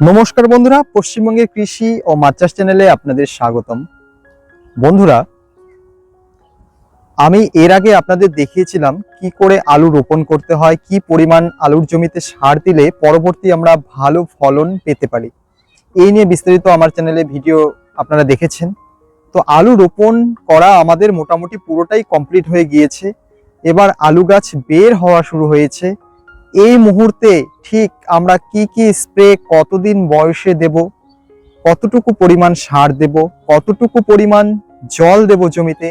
নমস্কার বন্ধুরা, পশ্চিমবঙ্গের কৃষি ও মাছ চাষ চ্যানেলে আপনাদের স্বাগতম। বন্ধুরা, আমি এর আগে আপনাদের দেখিয়েছিলাম কি করে আলু রোপণ করতে হয়, কি পরিমাণ আলুর জমিতে সার দিলে পরবর্তী আমরা ভালো ফলন পেতে পারি। এই নিয়ে বিস্তারিত আমার চ্যানেলে ভিডিও আপনারা দেখেছেন। তো আলু রোপণ করা আমাদের মোটামুটি পুরোটাই কমপ্লিট হয়ে গিয়েছে। এবার আলু গাছ বের হওয়া শুরু হয়েছে। এই মুহূর্তে ঠিক আমরা কি কি স্প্রে কতদিন বয়সে দেব, কতটুকু পরিমাণ সার দেব, কতটুকু পরিমাণ জল দেব জমিতে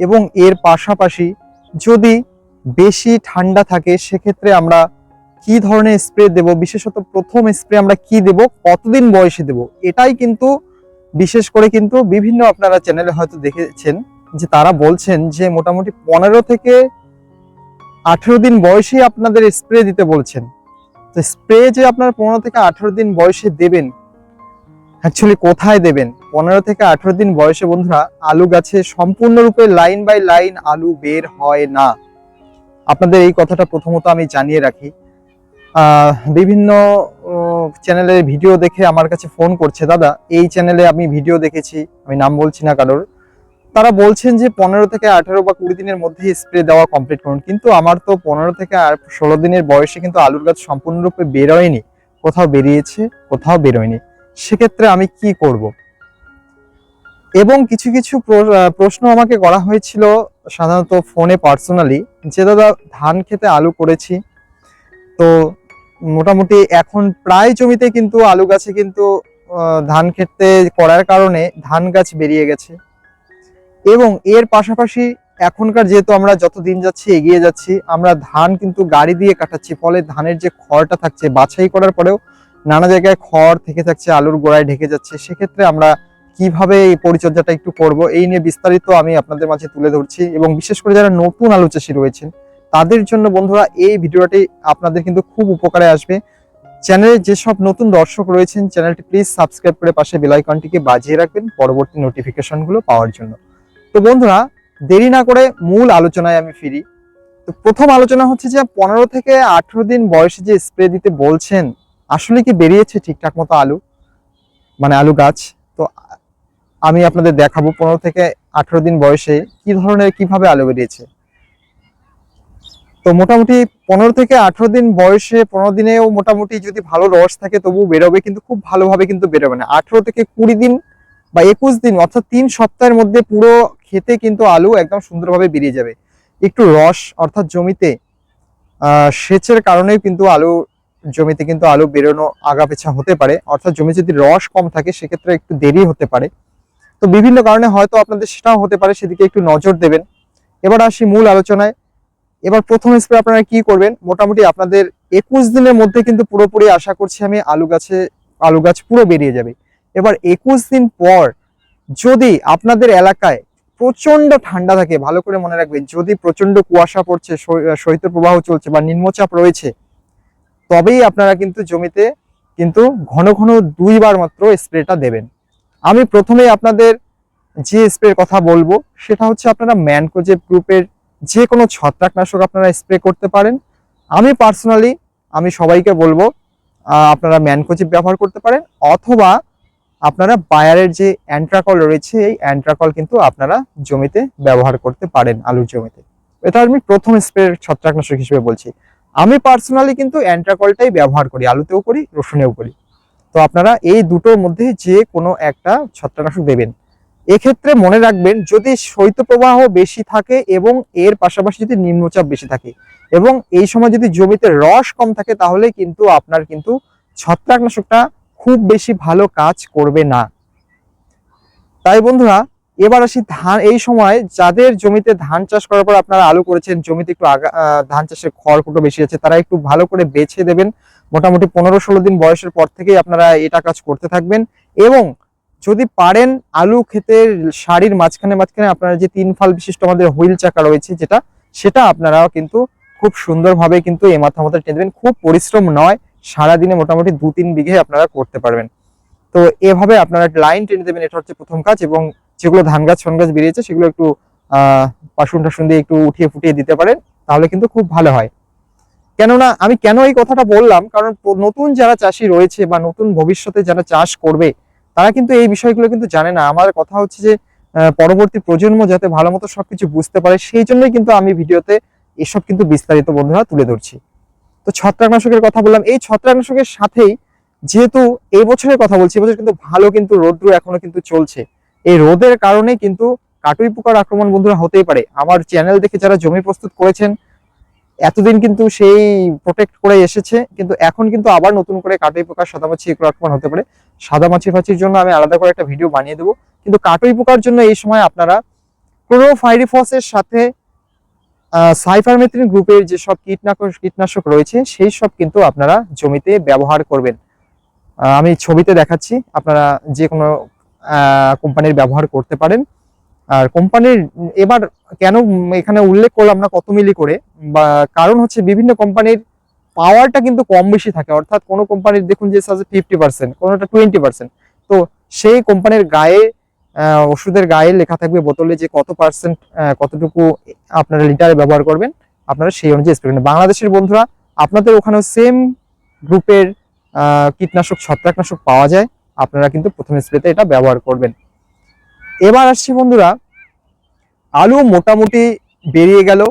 এবং এর পাশাপাশি যদি বেশি ঠান্ডা থাকে সেক্ষেত্রে আমরা কি ধরনের স্প্রে দেব, বিশেষত প্রথম স্প্রে আমরা কি দেব, কতদিন বয়সে দেব, এটাই কিন্তু বিশেষ করে কিন্তু বিভিন্ন আপনারা চ্যানেলে হয়তো দেখেছেন যে তারা বলছেন যে মোটামুটি পনেরো থেকে আঠেরো দিন বয়সে আপনাদের স্প্রে দিতে বলছেন। তো স্প্রে যে আপনার পনেরো থেকে আঠেরো দিন বয়সে দেবেন অ্যাকচুয়ালি কোথায় দেবেন? পনেরো থেকে আঠেরো দিন বয়সে বন্ধুরা, আলু গাছে সম্পূর্ণরূপে লাইন বাই লাইন আলু বের হয় না। আপনাদের এই কথাটা প্রথমত আমি জানিয়ে রাখি। বিভিন্ন চ্যানেলের ভিডিও দেখে আমার কাছে ফোন করছে, দাদা, এই চ্যানেলে আমি ভিডিও দেখেছি, আমি নাম বলছি না কারোর। তারা বলছেন যে পনেরো থেকে আঠেরো বা কুড়ি দিনের মধ্যে স্প্রে দেওয়া কমপ্লিট করুন। কিন্তু আমার তো পনেরো থেকে ষোলো দিনের বয়সে কিন্তু আলুর গাছ সম্পূর্ণরূপে বেরোয়নি কোথাও বেরিয়েছে, কোথাও বেরোয়নি সেক্ষেত্রে আমি কি করব? এবং কিছু কিছু প্র- প্রশ্ন আমাকে করা হয়েছিল সাধারণত ফোনে পার্সোনালি যে, দাদা, ধান খেতে আলু করেছি। তো মোটামুটি এখন প্রায় জমিতে কিন্তু আলু গাছে কিন্তু ধান খেতে করার কারণে ধান গাছ বেরিয়ে গেছে। এবং এর পাশাপাশি এখনকার যেহেতু আমরা যত দিন যাচ্ছি এগিয়ে যাচ্ছি, আমরা ধান কিন্তু গাড়ি দিয়ে কাটাচ্ছি। ফলে ধানের যে খড়টা থাকছে, বাছাই করার পরেও নানা জায়গায় খড় থেকে থাকছে, আলুর গোড়ায় ঢেকে যাচ্ছে। সেক্ষেত্রে আমরা কীভাবে এই পরিচর্যাটা একটু করব, এই নিয়ে বিস্তারিত আমি আপনাদের মাঝে তুলে ধরছি। এবং বিশেষ করে যারা নতুন আলু চাষি রয়েছেন তাদের জন্য বন্ধুরা এই ভিডিওটি আপনাদের কিন্তু খুব উপকারে আসবে। চ্যানেলে যেসব নতুন দর্শক রয়েছেন, চ্যানেলটি প্লিজ সাবস্ক্রাইব করে পাশে বেল আইকনটিকে বাজিয়ে রাখবেন পরবর্তী নোটিফিকেশনগুলো পাওয়ার জন্য। তো বন্ধুরা, দেরি না করে মূল আলোচনায় আমি ফিরি। তো প্রথম আলোচনা হচ্ছে যে পনেরো থেকে আঠেরো দিন বয়সে যে স্প্রে দিতে বলছেন, আসলে কি বেরিয়েছে ঠিকঠাক মতো আলু? মানে আলু গাছ। তো আমি আপনাদের দেখাবো পনেরো থেকে আঠেরো দিন বয়সে কি ধরনের, কীভাবে আলু বেরিয়েছে। তো মোটামুটি পনেরো থেকে আঠেরো দিন বয়সে পনেরো দিনেও মোটামুটি যদি ভালো রস থাকে তবু বেরোবে, কিন্তু খুব ভালোভাবে কিন্তু বেরোবে না। আঠেরো থেকে কুড়ি দিন বা একুশ দিন অর্থাৎ তিন সপ্তাহের মধ্যে পুরো খেতে কিন্তু আলু একদম সুন্দরভাবে বেরিয়ে যাবে। একটু রস অর্থাৎ জমিতে সেচের কারণেও কিন্তু আলু, জমিতে কিন্তু আলু বেরোনো আগা পেছা হতে পারে। অর্থাৎ জমি যদি রস কম থাকে, সেক্ষেত্রে একটু দেরি হতে পারে। তো বিভিন্ন কারণে হয়তো আপনাদের সেটাও হতে পারে, সেদিকে একটু নজর দেবেন। এবার আসি মূল আলোচনায়। এবার প্রথম স্প্রে আপনারা কি করবেন? মোটামুটি আপনাদের একুশ দিনের মধ্যে কিন্তু পুরোপুরি আশা করছি আমি আলু গাছে, আলু গাছ পুরো বেরিয়ে যাবে। এবার একুশ দিন পর যদি আপনাদের এলাকায় প্রচণ্ড ঠান্ডা থাকে, ভালো করে মনে রাখবেন, যদি প্রচণ্ড কুয়াশা পড়ছে শৈত্য প্রবাহ চলছে বা নিম্নচাপ রয়েছে, তবেই আপনারা কিন্তু জমিতে কিন্তু ঘন ঘন দুইবার মাত্র স্প্রেটা দেবেন। আমি প্রথমেই আপনাদের যে স্প্রের কথা বলব, সেটা হচ্ছে আপনারা ম্যানকোজেব গ্রুপের যে কোনো ছত্রাকনাশক আপনারা স্প্রে করতে পারেন। আমি পার্সোনালি আমি সবাইকে বলব আপনারা ম্যানকোজেব ব্যবহার করতে পারেন, অথবা আপনারা বায়ারের যে অ্যান্ট্রাকল রয়েছে, এই অ্যান্ট্রাকল কিন্তু আপনারা জমিতে ব্যবহার করতে পারেন, আলুর জমিতে। এটা আমি প্রথম স্প্রে ছত্রাকনাশক হিসেবে বলছি। আমি পার্সোনালি কিন্তু অ্যান্ট্রাকলটাই ব্যবহার করি, আলুতেও করি, রসুনেও করি। তো আপনারা এই দুটোর মধ্যে যে কোনো একটা ছত্রাকনাশক দেবেন। এক্ষেত্রে মনে রাখবেন যদি শৈত্যপ্রবাহ বেশি থাকে এবং এর পাশাপাশি যদি নিম্নচাপ বেশি থাকে এবং এই সময় যদি জমিতে রস কম থাকে তাহলে কিন্তু আপনার কিন্তু ছত্রাকনাশকটা খুব বেশি ভালো কাজ করবে না। তাই বন্ধুরা, এবার আসি ধান, এই সময় যাদের জমিতে ধান চাষ করার পর আপনারা আলু করেছেন, জমিতে একটু আগা ধান চাষের খড়কুটো বেশি আছে, তারা একটু ভালো করে বেছে দেবেন। মোটামুটি পনেরো ষোলো দিন বয়সের পর থেকেই আপনারা এটা কাজ করতে থাকবেন এবং যদি পারেন আলু ক্ষেতের সারির মাঝখানে মাঝখানে আপনারা যে তিন ফাল বিশিষ্ট আমাদের হুইল চাকা রয়েছে যেটা, সেটা আপনারাও কিন্তু খুব সুন্দরভাবে কিন্তু এ মাথা মাথা টেনে দেবেন। খুব পরিশ্রম নয়, সারাদিনে মোটামুটি দু তিন বিঘে আপনারা করতে পারবেন। তো এভাবে আপনারা লাইন টেনে দেবেন, এটা হচ্ছে প্রথম কাজ এবং যেগুলো ধান গাছ ছন গাছ বেরিয়েছে সেগুলো একটু পাশুন টাসুন দিয়ে একটু উঠিয়ে ফুটিয়ে দিতে পারেন, তাহলে কিন্তু খুব ভালো হয়। কেননা আমি কেন এই কথাটা বললাম? কারণ নতুন যারা চাষি রয়েছে বা নতুন ভবিষ্যতে যারা চাষ করবে তারা কিন্তু এই বিষয়গুলো কিন্তু জানে না। আমার কথা হচ্ছে যে পরবর্তী প্রজন্ম যাতে ভালো মতো সবকিছু বুঝতে পারে, সেই জন্যই কিন্তু আমি ভিডিওতে এসব কিন্তু বিস্তারিত বন্ধুরা তুলে ধরছি। তো ছত্রাকনাশকের কথা বললাম। এই ছত্রাকনাশকের সাথেই যেহেতু এই বছরের কথা বলছি এবছর কিন্তু ভালো কিন্তু রৌদ্র এখনও কিন্তু চলছে। এই রোদের কারণে কিন্তু কাটুই পোকার আক্রমণ বন্ধুরা হতেই পারে। আমার চ্যানেল দেখে যারা জমি প্রস্তুত করেছেন এতদিন কিন্তু সেই প্রোটেক্ট করে এসেছে, কিন্তু এখন কিন্তু আবার নতুন করে কাটুই পোকার সাদামাছি এগুলো আক্রমণ হতে পারে। সাদামাছি ফাছির জন্য আমি আলাদা করে একটা ভিডিও বানিয়ে দেবো। কিন্তু কাটুই পোকার জন্য এই সময় আপনারা ক্লোরোফাইরিফসের সাথে সাইফারমেথ্রিন গ্রুপের যেসব কীটনাশক কীটনাশক রয়েছে, সেই সব কিন্তু আপনারা জমিতে ব্যবহার করবেন। আমি ছবিতে দেখাচ্ছি, আপনারা যে কোনো কোম্পানির ব্যবহার করতে পারেন। আর কোম্পানির, এবার কেন এখানে উল্লেখ করলাম না কত মিলি করে, বা কারণ হচ্ছে বিভিন্ন কোম্পানির পাওয়ারটা কিন্তু কম বেশি থাকে। অর্থাৎ কোনো কোম্পানির, দেখুন যে আছে ফিফটি পার্সেন্ট কোনোটা টোয়েন্টি পার্সেন্ট তো সেই কোম্পানির গায়ে ওষুধের গায়ে লেখা থাকবে বোতলে যে কত পার্সেন্ট কতটুকু আপনারা লিটারে ব্যবহার করবেন। আপনারা সেই অনুযায়ী স্প্রে করবেন। বাংলাদেশের বন্ধুরা, আপনাদের ওখানেও সেম গ্রুপের কীটনাশক, ছত্রাকনাশক পাওয়া যায়। আপনারা কিন্তু প্রথম স্প্রেতে এটা ব্যবহার করবেন। এবার আসছি বন্ধুরা, আলু মোটামুটি বেরিয়ে গেল।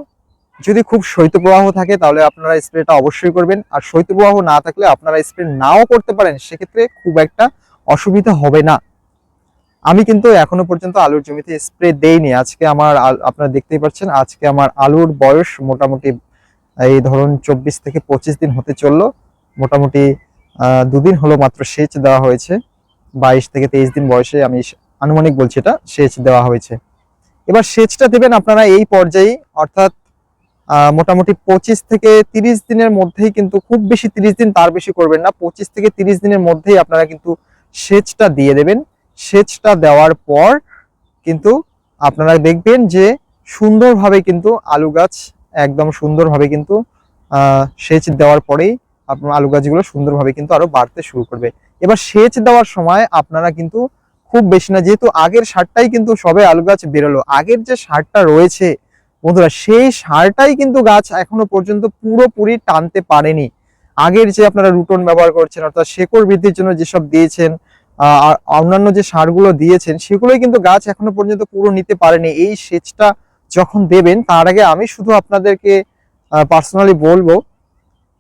যদি খুব শৈত্যপ্রবাহ থাকে তাহলে আপনারা স্প্রেটা অবশ্যই করবেন। আর শৈত্যপ্রবাহ না থাকলে আপনারা স্প্রে নাও করতে পারেন, সেক্ষেত্রে খুব একটা অসুবিধা হবে না। আমি কিন্তু এখনও পর্যন্ত আলুর জমিতে স্প্রে দেইনি। আজকে আমার আপনারা দেখতেই পাচ্ছেন, আজকে আমার আলুর বয়স মোটামুটি এই ধরুন চব্বিশ থেকে পঁচিশ দিন হতে চলল। মোটামুটি দুদিন হলো মাত্র সেচ দেওয়া হয়েছে। বাইশ থেকে তেইশ দিন বয়সে আমি আনুমানিক বলছি এটা, সেচ দেওয়া হয়েছে। এবার সেচটা দেবেন আপনারা এই পর্যায়ে, অর্থাৎ মোটামুটি পঁচিশ থেকে তিরিশ দিনের মধ্যেই কিন্তু, খুব বেশি তিরিশ দিন তার বেশি করবেন না, পঁচিশ থেকে তিরিশ দিনের মধ্যেই আপনারা কিন্তু সেচটা দিয়ে দেবেন। সেচটা দেওয়ার পর কিন্তু আপনারা দেখবেন যে সুন্দরভাবে কিন্তু আলু গাছ, একদম সুন্দরভাবে কিন্তু সেচ দেওয়ার পরেই আপনার আলু গাছগুলো সুন্দরভাবে কিন্তু আরও বাড়তে শুরু করবে। এবার সেচ দেওয়ার সময় আপনারা কিন্তু খুব বেশি না, যেহেতু আগের সারটাই কিন্তু সবে আলু গাছ বেরোলো। আগের যে সারটা রয়েছে, বন্ধুরা, সেই সারটাই কিন্তু গাছ এখনও পর্যন্ত পুরোপুরি টানতে পারেনি। আগের যে আপনারা রুটন ব্যবহার করছেন, অর্থাৎ শেকড় বৃদ্ধির জন্য যেসব দিয়েছেন আর অন্যান্য যে সারগুলো দিয়েছেন, সেগুলোই কিন্তু গাছ এখনও পর্যন্ত পুরো নিতে পারেনি। এই সেচটা যখন দেবেন, তার আগে আমি শুধু আপনাদেরকে পার্সোনালি বলব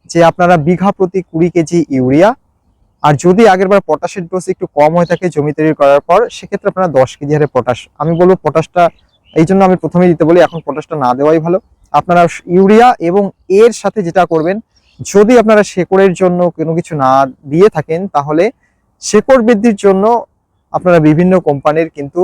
যে আপনারা বিঘা প্রতি কুড়ি কেজি ইউরিয়া আর যদি আগেরবার পটাশের ডোজ একটু কম হয়ে থাকে জমি তৈরি করার পর, সেক্ষেত্রে আপনারা দশ কেজি হারে পটাশ। আমি বলব পটাশটা, এই জন্য আমি প্রথমেই দিতে বলি, এখন পটাশটা না দেওয়াই ভালো। আপনারা ইউরিয়া এবং এর সাথে যেটা করবেন, যদি আপনারা শেকড়ের জন্য কোনো কিছু না দিয়ে থাকেন, তাহলে শেকড় বৃদ্ধির জন্য আপনারা বিভিন্ন কোম্পানির কিন্তু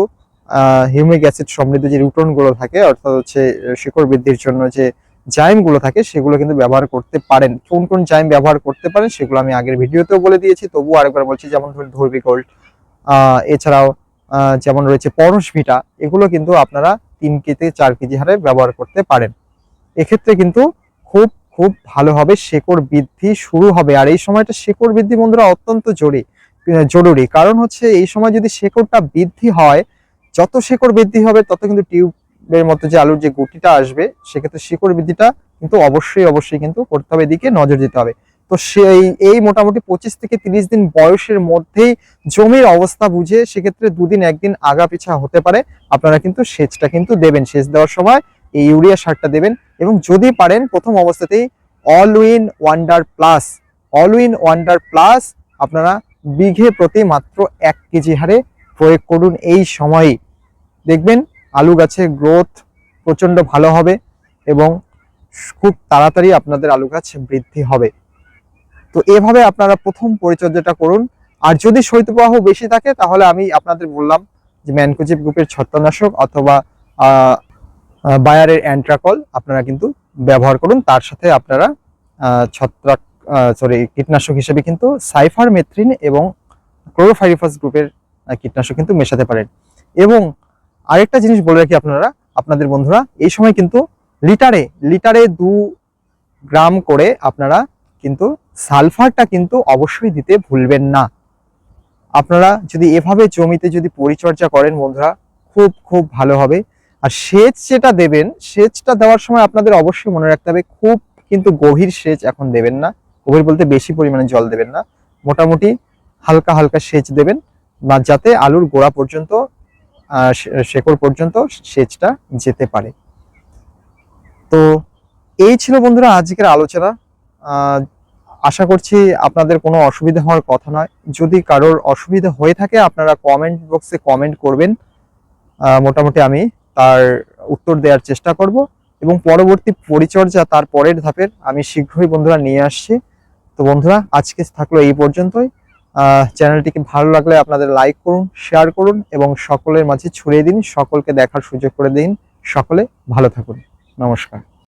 হিউমিক অ্যাসিড সমৃদ্ধ যে রুটনগুলো থাকে, অর্থাৎ হচ্ছে শেকড় বৃদ্ধির জন্য যে জাইমগুলো থাকে, সেগুলো কিন্তু ব্যবহার করতে পারেন। কোন কোন জাইম ব্যবহার করতে পারেন, সেগুলো আমি আগের ভিডিওতেও বলে দিয়েছি। তবুও আরেকবার বলছি, যেমন ধরুন ধর্বি গোল্ড এছাড়াও যেমন রয়েছে পরশ ভিটা, এগুলো কিন্তু আপনারা তিন কেজি চার কেজি হারে ব্যবহার করতে পারেন। এক্ষেত্রে কিন্তু খুব খুব ভালোভাবে শেকড় বৃদ্ধি শুরু হবে। আর এই সময়টা শেকড় বৃদ্ধি বন্ধুরা অত্যন্ত জরুরি জরুরি। কারণ হচ্ছে, এই সময় যদি শেকড়টা বৃদ্ধি হয়, যত শেকড় বৃদ্ধি হবে, তত কিন্তু টিউবের মতো যে আলুর যে গুটিটা আসবে, সেক্ষেত্রে শিকড় বৃদ্ধিটা কিন্তু অবশ্যই অবশ্যই কিন্তু করতে হবে। এদিকে নজর দিতে হবে। তো সেই, এই মোটামুটি পঁচিশ থেকে তিরিশ দিন বয়সের মধ্যেই জমির অবস্থা বুঝে সেক্ষেত্রে দুদিন, একদিন আগা পিছা হতে পারে। আপনারা কিন্তু সেচটা কিন্তু দেবেন। সেচ দেওয়ার সময় এই ইউরিয়া সারটা দেবেন এবং যদি পারেন প্রথম অবস্থাতেই all win wonder plus all win wonder plus আপনারা বিঘে প্রতি মাত্র এক কেজি হারে প্রয়োগ করুন। এই সময়ে দেখবেন আলু গাছের গ্রোথ প্রচণ্ড ভালো হবে এবং খুব তাড়াতাড়ি আপনাদের আলু গাছ বৃদ্ধি হবে। তো এভাবে আপনারা প্রথম পরিচর্যাটা করুন। আর যদি শৈত্যপ্রবাহ বেশি থাকে, তাহলে আমি আপনাদের বললাম যে ম্যানকোজিপ গ্রুপের ছত্রনাশক অথবা বায়ারের অ্যান্ট্রাকল আপনারা কিন্তু ব্যবহার করুন। তার সাথে আপনারা ছত্রাক সরি কীটনাশক হিসেবে কিন্তু সাইফার মেথ্রিন এবং ক্লোরোফাইরিফাস গ্রুপের কীটনাশক কিন্তু মেশাতে পারেন। এবং আরেকটা জিনিস বলে রাখি আপনারা, আপনাদের বন্ধুরা, এই সময় কিন্তু লিটারে লিটারে দু গ্রাম করে আপনারা কিন্তু সালফারটা কিন্তু অবশ্যই দিতে ভুলবেন না। আপনারা যদি এভাবে জমিতে যদি পরিচর্যা করেন বন্ধুরা, খুব খুব ভালো হবে। আর সেচ যেটা দেবেন, সেচটা দেওয়ার সময় আপনাদের অবশ্যই মনে রাখতে হবে, খুব কিন্তু গভীর সেচ এখন দেবেন না। গভীর বলতে বেশি পরিমাণে জল দেবেন না। মোটামুটি হালকা হালকা সেচ দেবেন, বা যাতে আলুর গোড়া পর্যন্ত শেকড় পর্যন্ত সেচটা যেতে পারে। তো এই ছিল বন্ধুরা আজকের আলোচনা। আশা করছি আপনাদের কোনো অসুবিধা হওয়ার কথা নয়। যদি কারোর অসুবিধা হয়ে থাকে, আপনারা কমেন্ট বক্সে কমেন্ট করবেন। মোটামুটি আমি তার উত্তর দেওয়ার চেষ্টা করব এবং পরবর্তী পরিচর্যা তার পরের ধাপের আমি শীঘ্রই বন্ধুরা নিয়ে আসছি। তো বন্ধুরা, আজকে থাকল এই পর্যন্তই। চ্যানেলটিকে ভালো লাগলে আপনাদের লাইক করুন শেয়ার করুন এবং সকলের মাঝে ছড়িয়ে দিন, সকলকে দেখার সুযোগ করে দিন। সকলে ভালো থাকুন। নমস্কার।